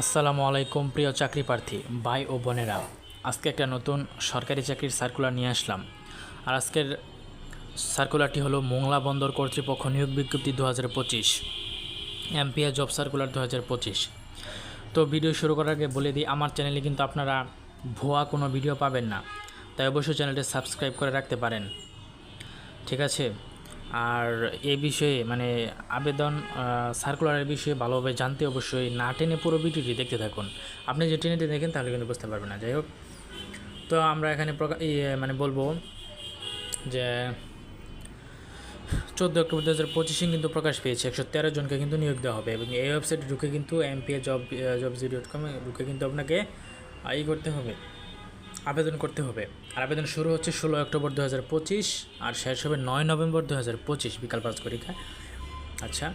আসসালামু আলাইকুম, প্রিয় চাকরি প্রার্থী ভাই ও বোনেরা। আজকে একটা নতুন সরকারি চাকরির সার্কুলার নিয়ে আসলাম। আর আজকের সার্কুলারটি হলো মোংলা বন্দর কর্তৃপক্ষ নিয়োগ বিজ্ঞপ্তি দু হাজার পঁচিশ এমপিএ জব সার্কুলার দু হাজার পঁচিশ। তো ভিডিও শুরু করার আগে বলে দিই, আমার চ্যানেলে কিন্তু আপনারা ভুয়া কোনো ভিডিও পাবেন না। তাই অবশ্যই চ্যানেলটি সাবস্ক্রাইব করে রাখতে পারেন। ঠিক আছে? আর এই বিষয়ে মানে আবেদন সার্কুলারের বিষয়ে ভালোভাবে জানতে অবশ্যই না টেনে পুরো ভিডিওটি দেখতে থাকুন। আপনি যে টেনে দেখেন, তাহলে কিন্তু বুঝতে পারবেন না। যাই হোক, তো আমরা এখানে ইয়ে মানে বলব যে চোদ্দ অক্টোবর দু হাজার পঁচিশে কিন্তু প্রকাশ পেয়েছে। একশো তেরো জনকে কিন্তু নিয়োগ দেওয়া হবে এবং এই ওয়েবসাইটে ঢুকে কিন্তু MPA job job G dot কমে ঢুকে কিন্তু আপনাকে ই করতে হবে। আবেদন করতে হবে। আর আবেদন শুরু হচ্ছে ষোলো অক্টোবর দু হাজার পঁচিশ আর শেষ হবে নয় নভেম্বর দু হাজার পঁচিশ বিকাল পাঁচ পরীক্ষা আচ্ছা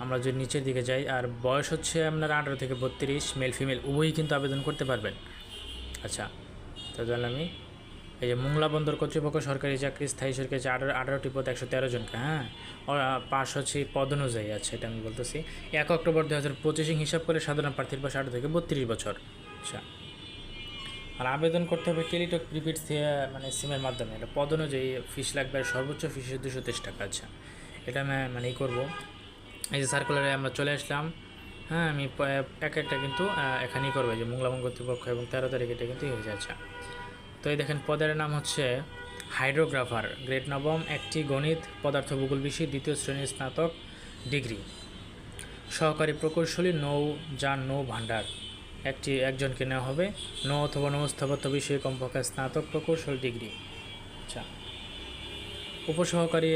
আমরা যদি নিচের দিকে যাই আর বয়স হচ্ছে আপনার আঠারো থেকে বত্রিশ মেল ফিমেল উভয়ই কিন্তু আবেদন করতে পারবেন। আচ্ছা তাহলে আমি এই যে মোংলা বন্দর কর্তৃপক্ষ সরকারি চাকরি স্থায়ী সরকারি আঠারো আঠারোটি পদ একশো তেরো জনকে হ্যাঁ? আহ, হচ্ছে পদ অনুযায়ী আচ্ছা এটা আমি বলতেছি। এক অক্টোবর দু হাজার পঁচিশে হিসাব করে সাধারণ প্রার্থীর বয়স আঠারো থেকে বত্রিশ বছর। আচ্ছা আর আবেদন করতে হবে টেলিটক প্রিপেড মানে সিমের মাধ্যমে। এটা পদ অনুযায়ী ফিস লাগবে সর্বোচ্চ ফিস দুশো তেইশ টাকা আচ্ছা এটা আমি মানে ই করব। এই যে সার্কুলারে আমরা চলে আসলাম। হ্যাঁ আমি এক একটা কিন্তু এখানেই করব। যে মোংলাবন কর্তৃপক্ষ এবং তেরো তারিখ এটা কিন্তু হয়ে যাচ্ছে। তো এই দেখেন, পদের নাম হচ্ছে হাইড্রোগ্রাফার, গ্রেড নবম, একটি গণিত পদার্থ ভূগোল বিষয় দ্বিতীয় শ্রেণির স্নাতক ডিগ্রি। সহকারী প্রকৌশলী নৌ যান নৌ ভাণ্ডার। একটি একজনকে নেওয়া হবে। ন অথবা নৌস্থাপত্য বিষয়ে কমপক্ষে স্নাতক প্রকৌশল ডিগ্রি। আচ্ছা। উপসহকারী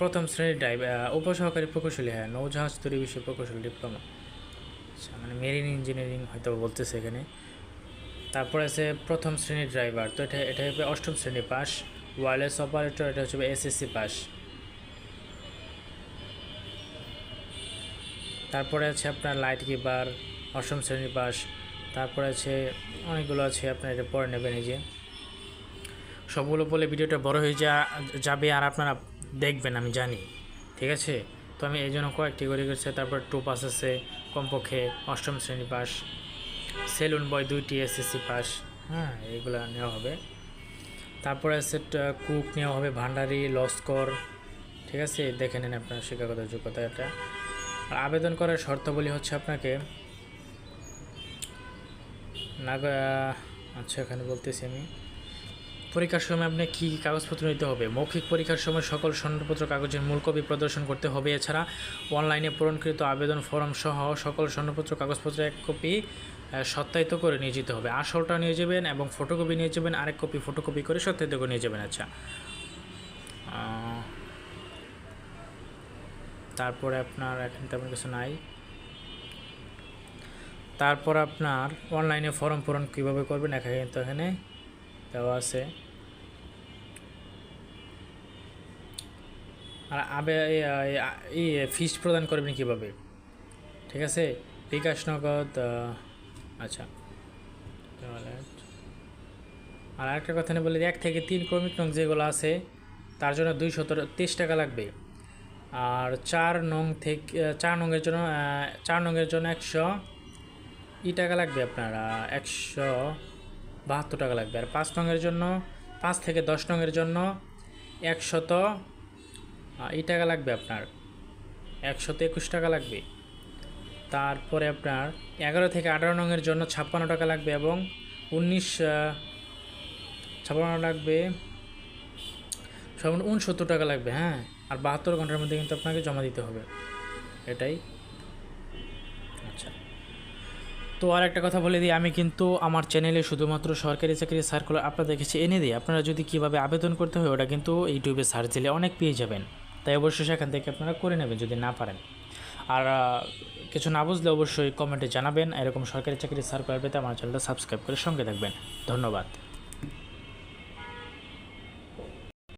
প্রথম শ্রেণির ড্রাইভ উপসহকারী প্রকৌশলী হ্যাঁ নৌজাহাজ তৈরি বিষয়ে প্রকৌশল ডিপ্লোমা। আচ্ছা মানে মেরিন ইঞ্জিনিয়ারিং হয়তো বলতেছে এখানে। তারপর আছে প্রথম শ্রেণির ড্রাইভার, তো এটা এটা হবে অষ্টম শ্রেণি, পাস। ওয়্যারলেস অপারেটর, এটা হচ্ছে এসএসসি পাস। তারপরে আছে আপনার লাইট কিপার অষ্টম শ্রেণি পাস তারপরে আছে, অনেকগুলো আছে, আপনার এটা পরে নেবেন এই যে। সবগুলো বলে ভিডিওটা বড় হয়ে যা, যাবে আর আপনারা দেখবেন, আমি জানি। ঠিক আছে? তো আমি এই জন্য কয়েকটি করে গেছে তারপর টু পাস আছে, কমপক্ষে অষ্টম শ্রেণি পাস সেলুন বয় দুইটি এসএসসি পাস হ্যাঁ এগুলো নেওয়া হবে। তারপরে আছে কুক নেওয়া হবে, ভান্ডারি লস্কর ঠিক আছে? দেখে নিন আপনার শিক্ষাগত যোগ্যতা এটা। আবেদন করার শর্তাবলী হচ্ছে আপনাকে নাগা আচ্ছা এখানে বলতেছি আমি। পরীক্ষার সময় আপনি কী কী কাগজপত্র নিতে হবে? মৌখিক পরীক্ষার সময় সকল সনদপত্র কাগজের মূল কপি প্রদর্শন করতে হবে। এছাড়া অনলাইনে পূরণকৃত আবেদন ফর্ম সহ সকল সনদপত্র কাগজপত্র এক কপি সত্যায়িত করে নিয়ে যেতে হবে। আসলটা নিয়ে যাবেন এবং ফটোকপি নিয়ে যাবেন, আরেক কপি ফটোকপি করে সত্যায়িত করে নিয়ে যাবেন। আচ্ছা। তারপরে আপনার এখন তেমন কিছু নাই। তারপর আপনার অনলাইনে ফর্ম পূরণ কীভাবে করবেন? এখানে কিন্তু এখানে দেওয়া আছে। আর আবে এই ফিস প্রদান করবেন কীভাবে? ঠিক আছে? বিকাশ নগদ আচ্ছা। আর একটা কথা নিয়ে বলি এক থেকে তিন ক্রমিক নং যেগুলো আছে, তার জন্য দুইশত তেইশ টাকা লাগবে। আর চার নং থেকে চার নংয়ের জন্য চার নংয়ের জন্য একশো ই টাকা লাগবে আপনার একশো বাহাত্তর টাকা লাগবে। আর পাঁচ নংয়ের জন্য, পাঁচ থেকে দশ নংয়ের জন্য একশত ই টাকা লাগবে আপনার, একশত একুশ টাকা লাগবে। তারপরে আপনার এগারো থেকে আঠারো নংয়ের জন্য ছাপ্পান্ন টাকা লাগবে এবং উনিশ ছাপ্পান্ন লাগবে সব উনসত্তর টাকা লাগবে হ্যাঁ। আর বাহাত্তর ঘণ্টার মধ্যে কিন্তু আপনাকে জমা দিতে হবে। এটাই। আচ্ছা। তো আর একটা কথা বলে দিই, আমি কিন্তু আমার চ্যানেলে শুধুমাত্র সরকারি চাকরি সার্কুলার আপনাদের কাছে এনে দিই আপনারা যদি কীভাবে আবেদন করতে হয়, ওটা কিন্তু ইউটিউবে সার্চ দিলে অনেক পেয়ে যাবেন। তাই অবশ্যই সেখান থেকে আপনারা করে নেবেন যদি না পারেন। আর কিছু না বুঝলে অবশ্যই কমেন্টে জানাবেন, এরকম সরকারি চাকরি সার্কুলার পেতে আমার চ্যানেলটা সাবস্ক্রাইব করে সঙ্গে থাকবেন। ধন্যবাদ।